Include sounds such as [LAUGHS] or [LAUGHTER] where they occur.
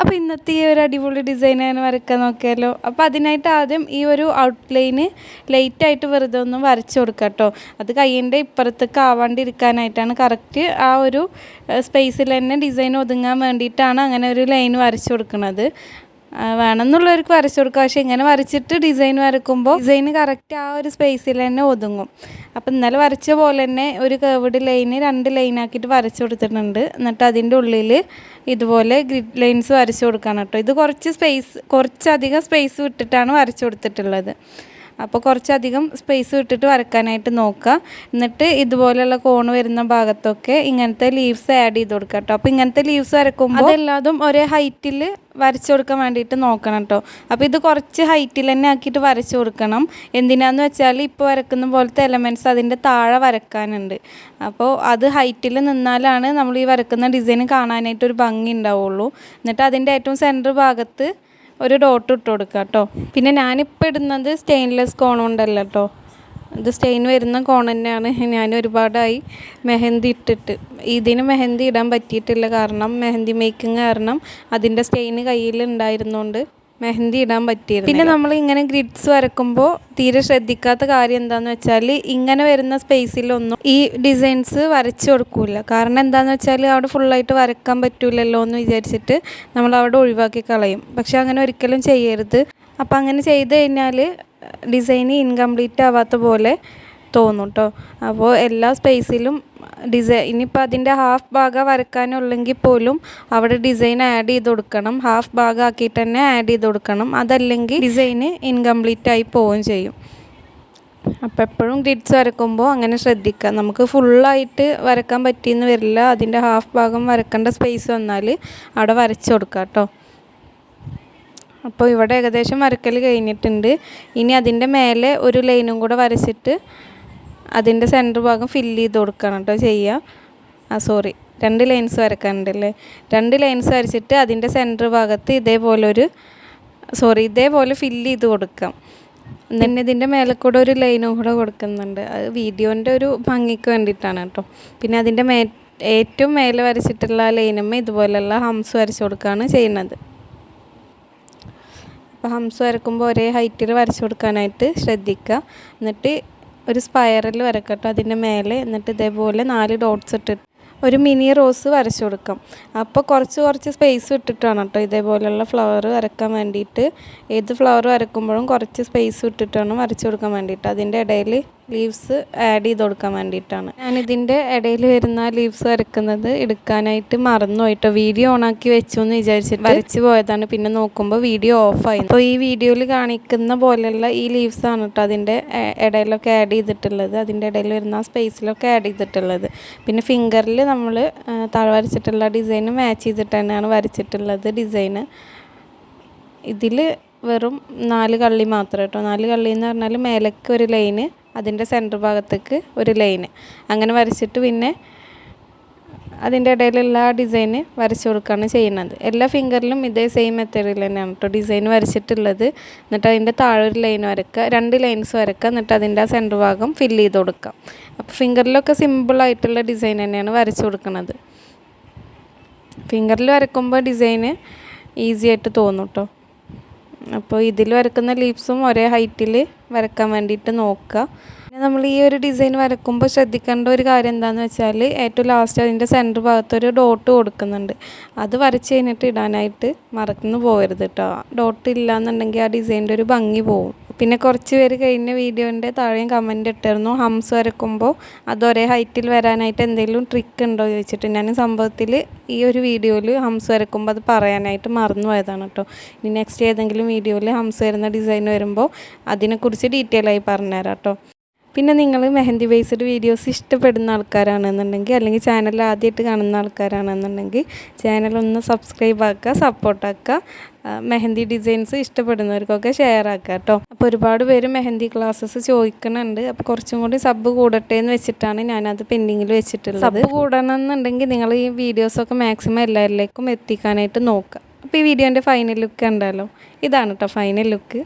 അപ്പോൾ ഇന്നത്തെ ഈ ഒരു അടിപൊളി ഡിസൈൻ അങ്ങനെ വരയ്ക്കാൻ നോക്കിയാലോ. അപ്പോൾ അതിനായിട്ട് ആദ്യം ഈ ഒരു ഔട്ട്ലൈന് ലൈറ്റായിട്ട് വെറുതെ ഒന്ന് വരച്ച് കൊടുക്കുക കേട്ടോ അത് കയ്യിന്റെ ഇപ്പുറത്തേക്ക് ആവാണ്ടിരിക്കാനായിട്ടാണ്. കറക്റ്റ് ആ ഒരു സ്പേസിൽ തന്നെ ഡിസൈൻ ഒതുങ്ങാൻ വേണ്ടിയിട്ടാണ് അങ്ങനെ ഒരു ലൈൻ വരച്ച് കൊടുക്കുന്നത് വേണമെന്നുള്ളവർക്ക് വരച്ചു കൊടുക്കുക പക്ഷേ ഇങ്ങനെ വരച്ചിട്ട് ഡിസൈൻ വരക്കുമ്പോൾ ഡിസൈൻ കറക്റ്റ് ആ ഒരു സ്പേസിൽ തന്നെ ഒതുങ്ങും. അപ്പം ഇന്നലെ വരച്ച പോലെ തന്നെ ഒരു കേവിഡ് ലൈന് രണ്ട് ലൈനാക്കിയിട്ട് വരച്ചു കൊടുത്തിട്ടുണ്ട്. എന്നിട്ട് അതിന്റെ ഉള്ളിൽ ഇതുപോലെ ഗ്രിഡ് ലൈൻസ് വരച്ചു കൊടുക്കണം കേട്ടോ. ഇത് കുറച്ച് സ്പേസ് കുറച്ചധികം സ്പേസ് വിട്ടിട്ടാണ് വരച്ചു കൊടുത്തിട്ടുള്ളത്. അപ്പോൾ കുറച്ചധികം സ്പേസ് വിട്ടിട്ട് വരക്കാനായിട്ട് നോക്കുക. എന്നിട്ട് ഇതുപോലെയുള്ള കോണ് വരുന്ന ഭാഗത്തൊക്കെ ഇങ്ങനത്തെ ലീവ്സ് ആഡ് ചെയ്ത് കൊടുക്കുക കേട്ടോ. അപ്പോൾ ഇങ്ങനത്തെ ലീവ്സ് വരക്കുമ്പോൾ അതെല്ലാതും ഒരേ ഹൈറ്റിൽ വരച്ചു കൊടുക്കാൻ വേണ്ടിയിട്ട് നോക്കണം കേട്ടോ. അപ്പോൾ ഇത് കുറച്ച് ഹൈറ്റിൽ തന്നെ ആക്കിയിട്ട് വരച്ചു കൊടുക്കണം. എന്തിനാന്ന് വെച്ചാൽ ഇപ്പോൾ വരക്കുന്ന പോലത്തെ എലമെന്റ്സ് അതിന്റെ താഴെ വരക്കാനുണ്ട്. അപ്പോൾ അത് ഹൈറ്റിൽ നിന്നാലാണ് നമ്മൾ ഈ വരക്കുന്ന ഡിസൈൻ കാണാനായിട്ട് ഒരു ഭംഗി ഉണ്ടാവുള്ളൂ. എന്നിട്ട് അതിന്റെ ഏറ്റവും സെന്റർ ഭാഗത്ത് ഒരു ഡോട്ട് ഇട്ട് കൊടുക്കുക കേട്ടോ പിന്നെ ഞാനിപ്പോൾ ഇടുന്നത് സ്റ്റെയിൻലെസ് കോൺ ഉണ്ടല്ലോ കേട്ടോ ഇത് സ്റ്റെയിൻ വരുന്ന കോൺ തന്നെയാണ്. [LAUGHS] ഞാൻ ഒരുപാടായി മെഹന്തി ഇട്ടിട്ട്. ഇതിന് മെഹന്തി ഇടാൻ പറ്റിയിട്ടില്ല കാരണം മെഹന്തി മേക്കിംഗ് കാരണം അതിന്റെ സ്റ്റെയിൻ കയ്യിൽ ഉണ്ടായിരുന്നുകൊണ്ട് മെഹന്തി ഇടാൻ പറ്റിയിരുന്നു പിന്നെ നമ്മൾ ഇങ്ങനെ ഗ്രിഡ്സ് വരക്കുമ്പോൾ തീരെ ശ്രദ്ധിക്കാത്ത കാര്യം എന്താന്ന് വെച്ചാൽ ഇങ്ങനെ വരുന്ന സ്പേസിലൊന്നും ഈ ഡിസൈൻസ് വരച്ചു കൊടുക്കൂല. കാരണം എന്താന്ന് വെച്ചാൽ അവിടെ ഫുള്ളായിട്ട് വരക്കാൻ പറ്റൂലല്ലോ എന്ന് വിചാരിച്ചിട്ട് നമ്മൾ അവിടെ ഒഴിവാക്കി കളയും. പക്ഷെ അങ്ങനെ ഒരിക്കലും ചെയ്യരുത്. അപ്പം അങ്ങനെ ചെയ്ത് കഴിഞ്ഞാൽ ഡിസൈൻ ഇൻകംപ്ലീറ്റ് ആവാത്ത പോലെ തോന്നും കേട്ടോ അപ്പോൾ എല്ലാ സ്പേസിലും ഡിസൈൻ ഇനിയിപ്പോൾ അതിന്റെ ഹാഫ് ഭാഗം വരക്കാനുള്ളെങ്കിൽ പോലും അവിടെ ഡിസൈൻ ആഡ് ചെയ്ത് കൊടുക്കണം. ഹാഫ് ഭാഗം ആക്കിയിട്ട് തന്നെ ആഡ് ചെയ്ത് കൊടുക്കണം. അതല്ലെങ്കിൽ ഡിസൈന് ഇൻകംപ്ലീറ്റ് ആയി പോവുകയും ചെയ്യും. അപ്പോൾ എപ്പോഴും ഗ്രിഡ്സ് വരക്കുമ്പോൾ അങ്ങനെ ശ്രദ്ധിക്കുക. നമുക്ക് ഫുള്ളായിട്ട് വരക്കാൻ പറ്റിയെന്ന് വരില്ല. അതിന്റെ ഹാഫ് ഭാഗം വരക്കേണ്ട സ്പേസ് വന്നാൽ അവിടെ വരച്ച് കൊടുക്കുക കേട്ടോ. അപ്പോൾ ഇവിടെ ഏകദേശം വരക്കൽ കഴിഞ്ഞിട്ടുണ്ട്. ഇനി അതിന്റെ മേലെ ഒരു ലൈനും കൂടെ വരച്ചിട്ട് അതിന്റെ സെന്റർ ഭാഗം ഫില്ല് ചെയ്ത് കൊടുക്കണം കേട്ടോ ചെയ്യുക ആ സോറി രണ്ട് ലൈൻസ് വരക്കാനുണ്ടല്ലേ? രണ്ട് ലൈൻസ് വരച്ചിട്ട് അതിന്റെ സെന്റർ ഭാഗത്ത് ഇതേപോലെ ഒരു സോറി ഇതേപോലെ ഫില്ല് ചെയ്ത് കൊടുക്കാം. പിന്നെ ഇതിന്റെ മേലെ കൂടെ ഒരു ലൈനും കൂടെ കൊടുക്കുന്നുണ്ട്. അത് വീഡിയോന്റെ ഒരു ഭംഗിക്ക് വേണ്ടിയിട്ടാണ് കേട്ടോ പിന്നെ അതിന്റെ മേ ഏറ്റവും മേലെ വരച്ചിട്ടുള്ള ലൈനമ്മ ഇതുപോലെയുള്ള ഹംസ് വരച്ചു കൊടുക്കുകയാണ് ചെയ്യുന്നത്. അപ്പോൾ ഹംസ് വരക്കുമ്പോൾ ഒരേ ഹൈറ്റിൽ വരച്ചു കൊടുക്കാനായിട്ട് ശ്രദ്ധിക്കുക. എന്നിട്ട് ഒരു സ്പൈറൽ വരക്കട്ടോ അതിന്റെ മേലെ. എന്നിട്ട് ഇതേപോലെ നാല് ഡോട്ട്സ് ഇട്ടിട്ട് ഒരു മിനി റോസ് വരച്ചു കൊടുക്കാം. അപ്പോൾ കുറച്ച് കുറച്ച് സ്പേസ് ഇട്ടിട്ടാണ് കേട്ടോ ഇതേപോലെയുള്ള ഫ്ലവർ വരക്കാൻ വേണ്ടിയിട്ട്. ഏത് ഫ്ലവർ വരക്കുമ്പോഴും കുറച്ച് സ്പേസ് ഇട്ടിട്ടാണ് വരച്ചു കൊടുക്കാൻ വേണ്ടിയിട്ട്. അതിന്റെ ഇടയിൽ ലീവ്സ് ആഡ് ചെയ്ത് കൊടുക്കാൻ വേണ്ടിയിട്ടാണ്. ഞാനിതിന്റെ ഇടയിൽ വരുന്ന ലീവ്സ് വരക്കുന്നത് എടുക്കാനായിട്ട് മറന്നു പോയിട്ടോ വീഡിയോ ഓണാക്കി വെച്ചു എന്ന് വിചാരിച്ചിട്ട് വരച്ച് പോയതാണ്. പിന്നെ നോക്കുമ്പോൾ വീഡിയോ ഓഫായി അപ്പോൾ ഈ വീഡിയോയിൽ കാണിക്കുന്ന പോലെയുള്ള ഈ ലീവ്സ് ആണ് കേട്ടോ അതിന്റെ ഇടയിലൊക്കെ ആഡ് ചെയ്തിട്ടുള്ളത്. അതിന്റെ ഇടയിൽ വരുന്ന സ്പേസിലൊക്കെ ആഡ് ചെയ്തിട്ടുള്ളത്. പിന്നെ ഫിംഗറിൽ നമ്മൾ താഴെ വരച്ചിട്ടുള്ള ഡിസൈന് മാച്ച് ചെയ്തിട്ട് തന്നെയാണ് വരച്ചിട്ടുള്ളത് ഡിസൈന് ഇതിൽ വെറും നാല് കള്ളി മാത്രം കേട്ടോ നാല് കള്ളി എന്ന് പറഞ്ഞാൽ മേലേക്ക് ഒരു ലൈന് അതിന്റെ സെന്റർ ഭാഗത്തേക്ക് ഒരു ലൈന് അങ്ങനെ വരച്ചിട്ട് പിന്നെ അതിന്റെ ഇടയിലുള്ള ആ ഡിസൈന് വരച്ചു കൊടുക്കുകയാണ് ചെയ്യുന്നത്. എല്ലാ ഫിംഗറിലും ഇതേ സെയിം മെത്തേഡിൽ തന്നെയാണ് കേട്ടോ ഡിസൈൻ വരച്ചിട്ടുള്ളത്. എന്നിട്ട് അതിന്റെ താഴെ ഒരു ലൈൻ വരക്കുക. രണ്ട് ലൈൻസ് വരക്കുക. എന്നിട്ട് അതിന്റെ ആ സെന്റർ ഭാഗം ഫില്ല് ചെയ്ത് കൊടുക്കുക. അപ്പോൾ ഫിംഗറിലൊക്കെ സിമ്പിളായിട്ടുള്ള ഡിസൈൻ തന്നെയാണ് വരച്ചു കൊടുക്കുന്നത് ഫിംഗറിൽ വരക്കുമ്പോൾ ഡിസൈന് ഈസി ആയിട്ട് തോന്നും കേട്ടോ അപ്പോൾ ഇതിൽ വരക്കുന്ന ലീവ്സും ഒരേ ഹൈറ്റിൽ വരക്കാൻ വേണ്ടിയിട്ട് നോക്കുക. പിന്നെ നമ്മൾ ഈ ഒരു ഡിസൈൻ വരക്കുമ്പോൾ ശ്രദ്ധിക്കേണ്ട ഒരു കാര്യം എന്താണെന്ന് വെച്ചാൽ ഏറ്റവും ലാസ്റ്റ് അതിന്റെ സെന്റർ ഭാഗത്തൊരു ഡോട്ട് കൊടുക്കുന്നുണ്ട്. അത് വരച്ച് കഴിഞ്ഞിട്ട് ഇടാനായിട്ട് മറന്നു പോകരുത് കേട്ടോ ഡോട്ട് ഇല്ലാന്നുണ്ടെങ്കിൽ ആ ഡിസൈന്റെ ഒരു ഭംഗി പോവും. പിന്നെ കുറച്ച് പേര് കഴിഞ്ഞ വീഡിയോന്റെ താഴെയും കമന്റ് ഇട്ടായിരുന്നു ഹംസ് വരക്കുമ്പോൾ അത് ഒരേ ഹൈറ്റിൽ വരാനായിട്ട് എന്തെങ്കിലും ട്രിക്ക് ഉണ്ടോ ചോദിച്ചിട്ട് ഞാൻ സംഭവത്തിൽ ഈ ഒരു വീഡിയോയിൽ ഹംസ് വരക്കുമ്പോൾ അത് പറയാനായിട്ട് മറന്നു പോയതാണ് കേട്ടോ ഇനി നെക്സ്റ്റ് ഏതെങ്കിലും വീഡിയോയിൽ ഹംസ് വരുന്ന ഡിസൈൻ വരുമ്പോൾ അതിനെക്കുറിച്ച് ഡീറ്റെയിൽ ആയി പറഞ്ഞുതരാം കേട്ടോ പിന്നെ നിങ്ങൾ മെഹന്തി ബേസ്ഡ് വീഡിയോസ് ഇഷ്ടപ്പെടുന്ന ആൾക്കാരാണെന്നുണ്ടെങ്കിൽ അല്ലെങ്കിൽ ചാനൽ ആദ്യമായിട്ട് കാണുന്ന ആൾക്കാരാണെന്നുണ്ടെങ്കിൽ ചാനൽ ഒന്ന് സബ്സ്ക്രൈബ് ആക്കുക സപ്പോർട്ടാക്കുക മെഹന്തി ഡിസൈൻസ് ഇഷ്ടപ്പെടുന്നവർക്കൊക്കെ ഷെയർ ആക്കുക കേട്ടോ അപ്പോൾ ഒരുപാട് പേര് മെഹന്തി ക്ലാസ്സസ് ചോദിക്കുന്നുണ്ട്. അപ്പോൾ കുറച്ചും കൂടി സബ് കൂടട്ടെ എന്ന് വെച്ചിട്ടാണ് ഞാനത് പെൻഡിങ്ങിൽ വെച്ചിട്ടുള്ളത്. സബ് കൂടണം എന്നുണ്ടെങ്കിൽ നിങ്ങൾ ഈ വീഡിയോസൊക്കെ മാക്സിമം എല്ലാവരിലേക്കും എത്തിക്കാനായിട്ട് നോക്കുക. അപ്പോൾ ഈ വീഡിയോന്റെ ഫൈനൽ ലുക്ക് ഉണ്ടല്ലോ ഇതാണ് കേട്ടോ ഫൈനൽ ലുക്ക്